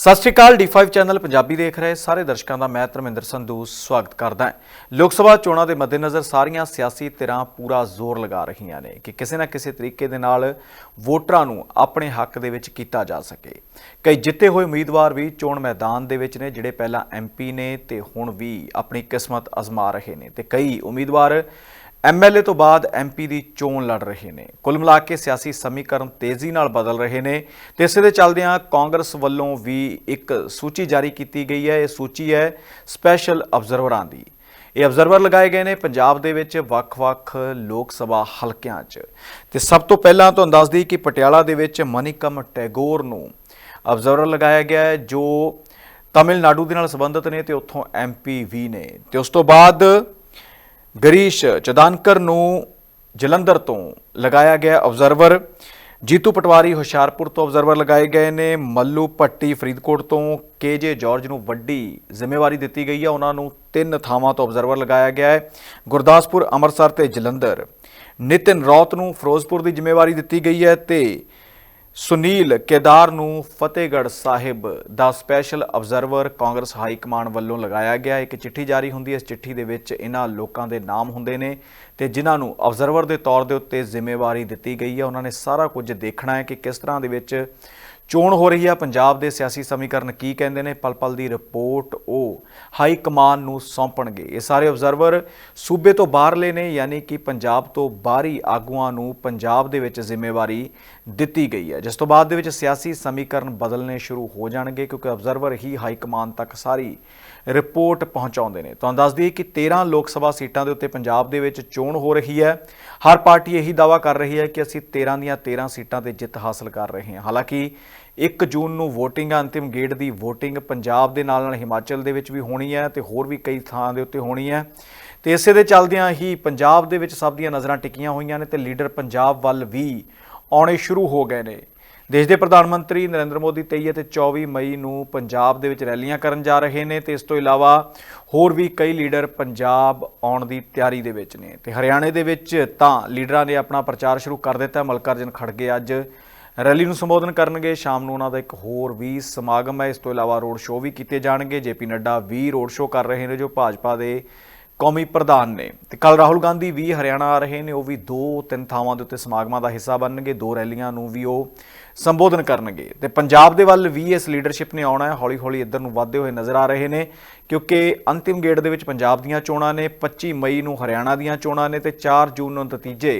ਸਤਿ ਸ਼੍ਰੀ ਅਕਾਲ D5 channel Punjabi ਦੇਖ ਰਹੇ ਸਾਰੇ ਦਰਸ਼ਕਾਂ ਦਾ, ਮੈਂ ਧਰਮਿੰਦਰ ਸੰਧੂ, ਸਵਾਗਤ ਕਰਦਾ ਹਾਂ। ਲੋਕ ਸਭਾ ਚੋਣਾਂ ਦੇ ਮੱਦੇਨਜ਼ਰ ਸਾਰੀਆਂ ਸਿਆਸੀ ਧਿਰਾਂ ਪੂਰਾ ਜ਼ੋਰ ਲਗਾ ਰਹੀਆਂ ਨੇ ਕਿ ਕਿਸੇ ਨਾ ਕਿਸੇ ਤਰੀਕੇ ਦੇ ਨਾਲ ਵੋਟਰਾਂ ਨੂੰ ਆਪਣੇ ਹੱਕ ਦੇ ਵਿੱਚ ਕੀਤਾ ਜਾ ਸਕੇ। ਕਈ ਜਿੱਤੇ ਹੋਏ ਉਮੀਦਵਾਰ ਵੀ ਚੋਣ ਮੈਦਾਨ ਦੇ ਵਿੱਚ ਨੇ, ਜਿਹੜੇ ਪਹਿਲਾਂ ਐਮਪੀ ਨੇ ਤੇ ਹੁਣ ਵੀ ਆਪਣੀ ਕਿਸਮਤ ਅਜ਼ਮਾ ਰਹੇ ਨੇ। ਤੇ ਕਈ ਉਮੀਦਵਾਰ ਐਮਐਲਏ ਤੋਂ ਬਾਅਦ ਐਮਪੀ ਦੀ ਚੋਣ ਲੜ ਰਹੇ ਨੇ। ਕੁੱਲ ਮਿਲਾ ਕੇ ਸਿਆਸੀ ਸਮੀਕਰਨ ਤੇਜ਼ੀ ਨਾਲ ਬਦਲ ਰਹੇ ਨੇ ਤੇ ਇਸੇ ਦੇ ਚੱਲਦਿਆਂ ਕਾਂਗਰਸ ਵੱਲੋਂ ਵੀ ਇੱਕ ਸੂਚੀ ਜਾਰੀ ਕੀਤੀ ਗਈ ਹੈ। ਇਹ ਸੂਚੀ ਹੈ ਸਪੈਸ਼ਲ ਅਬਜ਼ਰਵਰਾਂ ਦੀ। ਇਹ ਅਬਜ਼ਰਵਰ ਲਗਾਏ ਗਏ ਨੇ ਪੰਜਾਬ ਦੇ ਵਿੱਚ ਵੱਖ-ਵੱਖ ਲੋਕ ਸਭਾ ਹਲਕਿਆਂ 'ਚ। ਤੇ ਸਭ ਤੋਂ ਪਹਿਲਾਂ ਤੁਹਾਨੂੰ ਦੱਸ ਦਈਏ ਕਿ ਪਟਿਆਲਾ ਦੇ ਵਿੱਚ ਮਨੀਕਮ ਟੈਗੋਰ ਨੂੰ ਅਬਜ਼ਰਵਰ ਲਗਾਇਆ ਗਿਆ ਹੈ, ਜੋ ਤਾਮਿਲਨਾਡੂ ਦੇ ਨਾਲ ਸੰਬੰਧਿਤ ਨੇ ਤੇ ਉੱਥੋਂ ਐਮਪੀ ਵੀ ਨੇ। ਤੇ ਉਸ ਤੋਂ ਬਾਅਦ ਗਰੀਸ਼ ਚਦਾਨਕਰ ਨੂੰ ਜਲੰਧਰ ਤੋਂ ਲਗਾਇਆ ਗਿਆ ਆਬਜ਼ਰਵਰ ਜੀਤੂ ਪਟਵਾਰੀ ਹੁਸ਼ਿਆਰਪੁਰ ਤੋਂ ਆਬਜ਼ਰਵਰ ਲਗਾਏ ਗਏ ਨੇ। ਮੱਲੂ ਪੱਟੀ ਫਰੀਦਕੋਟ ਤੋਂ ਕੇਜੇ ਜਾਰਜ ਨੂੰ ਵੱਡੀ ਜ਼ਿੰਮੇਵਾਰੀ ਦਿੱਤੀ ਗਈ ਹੈ ਉਹਨਾਂ ਨੂੰ ਤਿੰਨ ਥਾਵਾਂ ਤੋਂ ਆਬਜ਼ਰਵਰ ਲਗਾਇਆ ਗਿਆ ਹੈ। ਗੁਰਦਾਸਪੁਰ, ਅੰਮ੍ਰਿਤਸਰ ਤੇ ਜਲੰਧਰ। ਨਿਤਿਨ ਰੌਤ ਨੂੰ ਫਿਰੋਜ਼ਪੁਰ ਦੀ ਜ਼ਿੰਮੇਵਾਰੀ ਦਿੱਤੀ ਗਈ ਹੈ ਤੇ ਸੁਨੀਲ ਕੇਦਾਰ ਨੂੰ ਫਤਿਹਗੜ੍ਹ ਸਾਹਿਬ ਦਾ special observer Congress high command ਵੱਲੋਂ ਲਗਾਇਆ ਗਿਆ। ਇੱਕ ਚਿੱਠੀ ਜਾਰੀ ਹੁੰਦੀ ਹੈ। ਇਸ ਚਿੱਠੀ ਦੇ ਵਿੱਚ ਇਹਨਾਂ ਲੋਕਾਂ ਦੇ ਨਾਮ ਹੁੰਦੇ ਨੇ ਤੇ ਜਿਨ੍ਹਾਂ ਨੂੰ ਅਬਜ਼ਰਵਰ ਦੇ ਤੌਰ ਦੇ ਉੱਤੇ ਜ਼ਿੰਮੇਵਾਰੀ ਦਿੱਤੀ ਗਈ ਹੈ। ਉਹਨਾਂ ਨੇ ਸਾਰਾ ਕੁਝ ਦੇਖਣਾ ਹੈ ਕਿ ਕਿਸ ਤਰ੍ਹਾਂ ਦੇ ਵਿੱਚ ਚੋਣ ਹੋ ਰਹੀ ਹੈ ਪੰਜਾਬ ਦੇ ਸਿਆਸੀ ਸਮੀਕਰਨ ਕੀ ਕਹਿੰਦੇ ਨੇ? ਪਲ ਪਲ ਦੀ ਰਿਪੋਰਟ ਉਹ ਹਾਈ ਕਮਾਨ ਨੂੰ ਸੌਂਪਣਗੇ। ਇਹ ਸਾਰੇ ਅਬਜ਼ਰਵਰ ਸੂਬੇ ਤੋਂ ਬਾਹਰਲੇ ਨੇ, ਯਾਨੀ ਕਿ ਪੰਜਾਬ ਤੋਂ ਬਾਹਰੀ ਆਗੂਆਂ ਨੂੰ ਪੰਜਾਬ ਦੇ ਵਿੱਚ ਜ਼ਿੰਮੇਵਾਰੀ ਦਿੱਤੀ ਗਈ ਹੈ। ਜਿਸ ਤੋਂ ਬਾਅਦ ਦੇ ਵਿੱਚ ਸਿਆਸੀ ਸਮੀਕਰਨ ਬਦਲਨੇ ਸ਼ੁਰੂ ਹੋ ਜਾਣਗੇ, ਕਿਉਂਕਿ ਅਬਜ਼ਰਵਰ ਹੀ ਹਾਈ ਕਮਾਨ ਤੱਕ ਸਾਰੀ ਰਿਪੋਰਟ ਪਹੁੰਚਾਉਂਦੇ ਨੇ। ਤੁਹਾਨੂੰ ਦੱਸ ਦਈਏ ਕਿ 13 ਲੋਕ ਸਭਾ ਸੀਟਾਂ ਦੇ ਉੱਤੇ ਪੰਜਾਬ ਦੇ ਵਿੱਚ ਚੋਣ ਹੋ ਰਹੀ ਹੈ। ਹਰ ਪਾਰਟੀ ਇਹੀ ਦਾਵਾ ਕਰ ਰਹੀ ਹੈ ਕਿ ਅਸੀਂ 13 ਦੀਆਂ 13 ਸੀਟਾਂ ਤੇ ਜਿੱਤ ਹਾਸਲ ਕਰ ਰਹੇ ਹਾਂ। ਹਾਲਾਂਕਿ 1 ਜੂਨ ਨੂੰ VOTING ਅੰਤਿਮ ਗੇੜ ਦੀ VOTING ਪੰਜਾਬ ਦੇ ਨਾਲ ਨਾਲ ਹਿਮਾਚਲ ਦੇ ਵਿੱਚ ਵੀ ਹੋਣੀ ਹੈ ਤੇ ਹੋਰ ਵੀ ਕਈ ਥਾਂ ਦੇ ਉੱਤੇ ਹੋਣੀ ਹੈ। ਤੇ ਇਸੇ ਦੇ ਚੱਲਦਿਆਂ ਹੀ ਪੰਜਾਬ ਦੇ ਵਿੱਚ ਸਭ ਦੀਆਂ ਨਜ਼ਰਾਂ ਟਿਕੀਆਂ ਹੋਈਆਂ ਨੇ ਤੇ ਲੀਡਰ ਪੰਜਾਬ ਵੱਲ ਵੀ ਆਉਣੇ ਸ਼ੁਰੂ ਹੋ ਗਏ ਨੇ। ਦੇਸ਼ ਦੇ ਪ੍ਰਧਾਨ ਮੰਤਰੀ ਨਰਿੰਦਰ ਮੋਦੀ 23 ਅਤੇ 24 ਮਈ ਨੂੰ ਪੰਜਾਬ ਦੇ ਵਿੱਚ ਰੈਲੀਆਂ ਕਰਨ ਜਾ ਰਹੇ ਨੇ ਤੇ ਇਸ ਤੋਂ ਇਲਾਵਾ ਹੋਰ ਵੀ ਕਈ ਲੀਡਰ ਪੰਜਾਬ ਆਉਣ ਦੀ ਤਿਆਰੀ ਦੇ ਵਿੱਚ ਨੇ। ਤੇ ਹਰਿਆਣੇ ਦੇ ਵਿੱਚ ਤਾਂ ਲੀਡਰਾਂ ਨੇ ਆਪਣਾ ਪ੍ਰਚਾਰ ਸ਼ੁਰੂ ਕਰ ਦਿੱਤਾ। ਮਲਕਾਰਜਨ ਖੜਗੇ ਅੱਜ ਰੈਲੀ ਨੂੰ ਸੰਬੋਧਨ ਕਰਨਗੇ। ਸ਼ਾਮ ਨੂੰ ਉਹਨਾਂ ਦਾ ਇੱਕ ਹੋਰ ਵੀ ਸਮਾਗਮ ਹੈ। ਇਸ ਤੋਂ ਇਲਾਵਾ ਰੋਡ ਸ਼ੋਅ ਵੀ ਕੀਤੇ ਜਾਣਗੇ। ਜੇਪੀ ਨੱਡਾ ਵੀ ਰੋਡ ਸ਼ੋਅ ਕਰ ਰਹੇ ਨੇ ਜੋ ਭਾਜਪਾ ਦੇ ਕੌਮੀ ਪ੍ਰਧਾਨ ਨੇ। ਤੇ ਕੱਲ ਰਾਹੁਲ ਗਾਂਧੀ ਵੀ ਹਰਿਆਣਾ ਆ ਰਹੇ ਨੇ, ਉਹ ਵੀ ਦੋ, ਤਿੰਨ ਥਾਵਾਂ ਦੇ ਉੱਤੇ ਸਮਾਗਮਾਂ ਦਾ ਹਿੱਸਾ ਬਣਨਗੇ, ਦੋ ਰੈਲੀਆਂ ਨੂੰ ਵੀ ਉਹ ਸੰਬੋਧਨ ਕਰਨਗੇ। ਤੇ ਪੰਜਾਬ ਦੇ ਵੱਲ ਵੀ ਇਸ ਲੀਡਰਸ਼ਿਪ ਨੇ ਆਉਣਾ ਹੈ ਹੌਲੀ ਹੌਲੀ ਇੱਧਰ ਨੂੰ ਵਧਦੇ ਹੋਏ ਨਜ਼ਰ ਆ ਰਹੇ ਨੇ, ਕਿਉਂਕਿ ਅੰਤਿਮ ਗੇੜ ਦੇ ਵਿੱਚ ਪੰਜਾਬ ਦੀਆਂ ਚੋਣਾਂ ਨੇ 25 ਮਈ ਨੂੰ ਹਰਿਆਣਾ ਦੀਆਂ ਚੋਣਾਂ ਨੇ ਤੇ 4 ਜੂਨ ਨੂੰ ਨਤੀਜੇ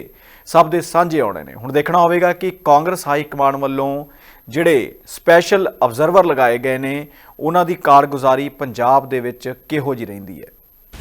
ਸਭ ਦੇ ਸਾਂਝੇ ਆਉਣੇ ਨੇ। ਹੁਣ ਦੇਖਣਾ ਹੋਵੇਗਾ ਕਿ ਕਾਂਗਰਸ ਹਾਈ ਕਮਾਂਡ ਵੱਲੋਂ ਜਿਹੜੇ ਸਪੈਸ਼ਲ ਅਬਜ਼ਰਵਰ ਲਗਾਏ ਗਏ ਨੇ, ਉਹਨਾਂ ਦੀ ਕਾਰਗੁਜ਼ਾਰੀ ਪੰਜਾਬ ਦੇ ਵਿੱਚ ਕਿਹੋ ਜਿਹੀ ਰਹਿੰਦੀ ਹੈ।